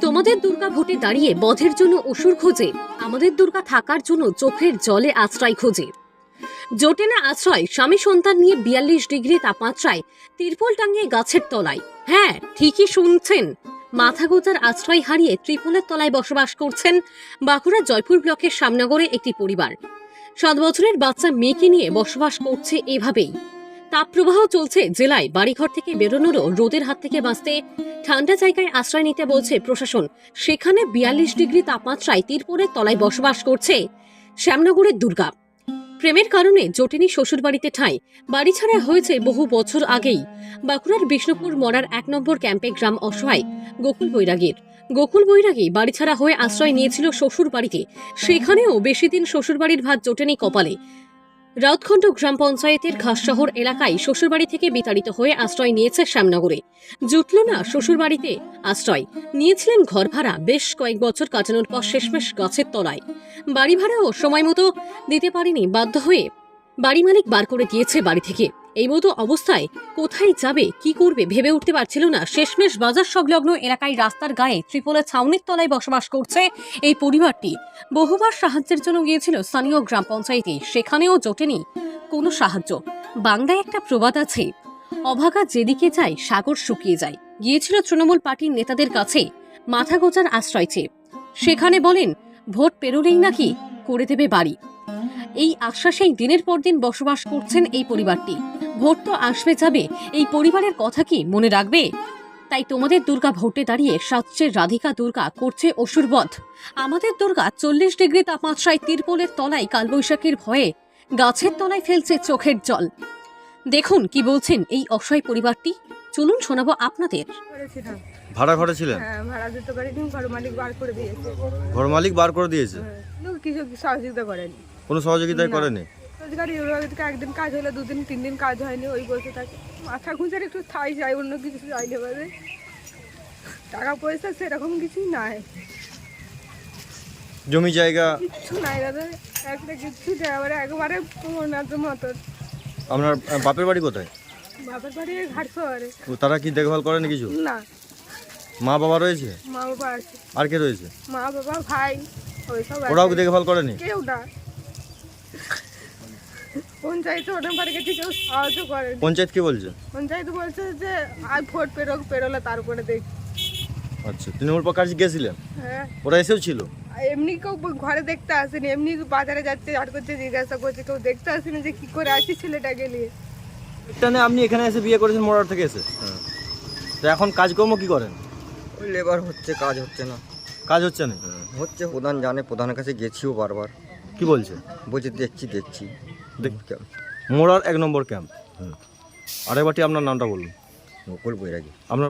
তোমাদের দুর্গা ভোটে দাঁড়িয়ে বধের জন্য অসুর খোঁজে। আমাদের দুর্গা থাকার জন্য চোখের জলে আশ্রয় খোঁজে। জোটে না আশ্রয়, স্বামী সন্তান নিয়ে বিয়াল্লিশ ডিগ্রি তাপমাত্রায় তিরপল টাঙিয়ে গাছের তলায়। হ্যাঁ ঠিকই শুনছেন। মাথা গোজার আশ্রয় হারিয়ে ত্রিপলের তলায় বসবাস করছেন বাঁকুড়া জয়পুর ব্লকের সামনগরে একটি পরিবার। সাত বছরের বাচ্চা মেয়েকে নিয়ে বসবাস করছে এভাবেই। তাপপ্রবাহ চলছে জেলায়। বাড়িঘর থেকে বেরোনোরও রোদের হাত থেকে বাঁচতে ঠান্ডা জায়গায় আশ্রয় নিতে বলছে প্রশাসন। সেখানে বিয়াল্লিশ ডিগ্রি তাপমাত্রায় তিরপুরের তলায় বসবাস করছে শ্যামনগরের দুর্গা। প্রেমের কারণে জটিনি শ্বশুরবাড়িতে ঠাঁই। বাড়ি ছাড়া হয়েছে বহু বছর আগেই। বাঁকুড়ার বিষ্ণুপুর মরার এক নম্বর ক্যাম্পে গ্রাম অসহায় গোকুল বৈরাগীর। গোকুল বৈরাগী বাড়ি ছাড়া হয়ে আশ্রয় নিয়েছিল শ্বশুর বাড়িতে সেখানেও বেশি দিন শ্বশুরবাড়ির ভাত জোটেনি কপালে। রাউতখণ্ড গ্রাম পঞ্চায়েতের ঘাসশহর এলাকায় শ্বশুরবাড়ি থেকে বিতাড়িত হয়ে আশ্রয় নিয়েছে শ্যামনগরে। জুটল না শ্বশুরবাড়িতে আশ্রয়। নিয়েছিলেন ঘর ভাড়া বেশ কয়েক বছর কাটানোর পর শেষমেশ গাছের তলায়। বাড়ি ভাড়াও সময় মতো দিতে পারেনি, বাধ্য হয়ে বাড়ি মালিক বার করে দিয়েছে বাড়ি থেকে। এই মতো অবস্থায় কোথায় যাবে, কি করবে ভেবে উঠতে পারছিল না। শেষমেশ বাজার সংলগ্ন এলাকায় রাস্তার গায়ে ত্রিপোলা ছাউনির তলায় বসবাস করছে এই পরিবারটি। বহুবার সাহায্যের জন্য গিয়েছিল স্থানীয় গ্রাম পঞ্চায়েতে, সেখানেও জোটেনি কোনো সাহায্য। বাংলায় একটা প্রবাদ আছে, অভাগা যেদিকে যায়, সাগর শুকিয়ে যায়। গিয়েছিল তৃণমূল পার্টির নেতাদের কাছে মাথা গোজার আশ্রয় চেয়ে। সেখানে বলেন, ভোট পেরোলেই নাকি করে দেবে বাড়ি। এই আশ্বাসেই দিনের পর দিন বসবাস করছেন এই পরিবারটি। ভোট তো আসবে যাবে এই পরিবারের কথা কি মনে রাখবে? তাই তোমাদের দুর্গা ভোটে দাঁড়িয়ে সাতচের রাধিকা দুর্গা করছে অসুরবধ আমাদের দুর্গা চল্লিশ ডিগ্রি তাপমাত্রায় তিরপলের তলায় কালবৈশাখীর ভয়ে গাছের তলায় ফেলছে চোখের জল। দেখুন কি বলছেন এই অসহায় পরিবারটি। চলুন শোনাবো আপনাদের। ভাড়া ঘরে ছিলেন? হ্যাঁ ভাড়া দিতে পারিনি ঘর মালিক বার করে দিয়েছে। ঘর মালিক বার করে দিয়েছে? হ্যাঁ, কিছু সহযোগিতা করেনি। কোনো সহযোগিতাই না। করেনি? রোজগার একদিন কাজ হলে দুদিন তিন দিন কাজ হয়নি ওই বসে থাকে মাথা একটু যায় অন্য কিছু চাইলে পারে টাকা পয়সা সেরকম কিছুই নাই। জমি জায়গা? কিচ্ছু নাই দাদা একটা দেয় একবারে মতো। আপনার বাপের বাড়ি কোথায়? বাপের বাড়ি ঘাট শহরে। তারা কি দেখভাল করেনি কিছু? না। মা বাবা রয়েছে? মা বাবা আছে। আর কে রয়েছে? মা বাবা ভাই ওইসব ওরাও দেখভাল করেনি? কেউ না। পঞ্চায়েতে পরে কিছু কেউ সাহায্য করেন। পঞ্চায়েত কি বলছে? পঞ্চায়েত বলছে যে আর ভোট পেরো পেরোলে তারপরে দেখি। আচ্ছা তৃণমূল পক্ষে কাছে গেছিলেন? হ্যাঁ। ওরা এসেও ছিল? আর এমনি কেউ ঘরে দেখতে আসেনি এমনি বাজারে যাচ্ছে আর করছে জিজ্ঞাসা করছে কেউ দেখতে আসেনি যে কি করে আসি ছেলেটাকে নিয়ে। এখানে আপনি এখানে এসে বিয়ে করেছেন মোড়ার থেকে এসে? তো এখন কাজকর্ম কি করেন? ওই লেবার হচ্ছে কাজ হচ্ছে না। কাজ হচ্ছে না? হচ্ছে প্রধান জানে প্রধানের কাছে গেছিও বারবার। কি বলছে? বলছে দেখছি দেখছি। দেখ- মোড়ার এক নম্বর ক্যাম্প। আরেকবারটি আপনার নামটা বলুন। মুকুল বৈরাগী। আপনার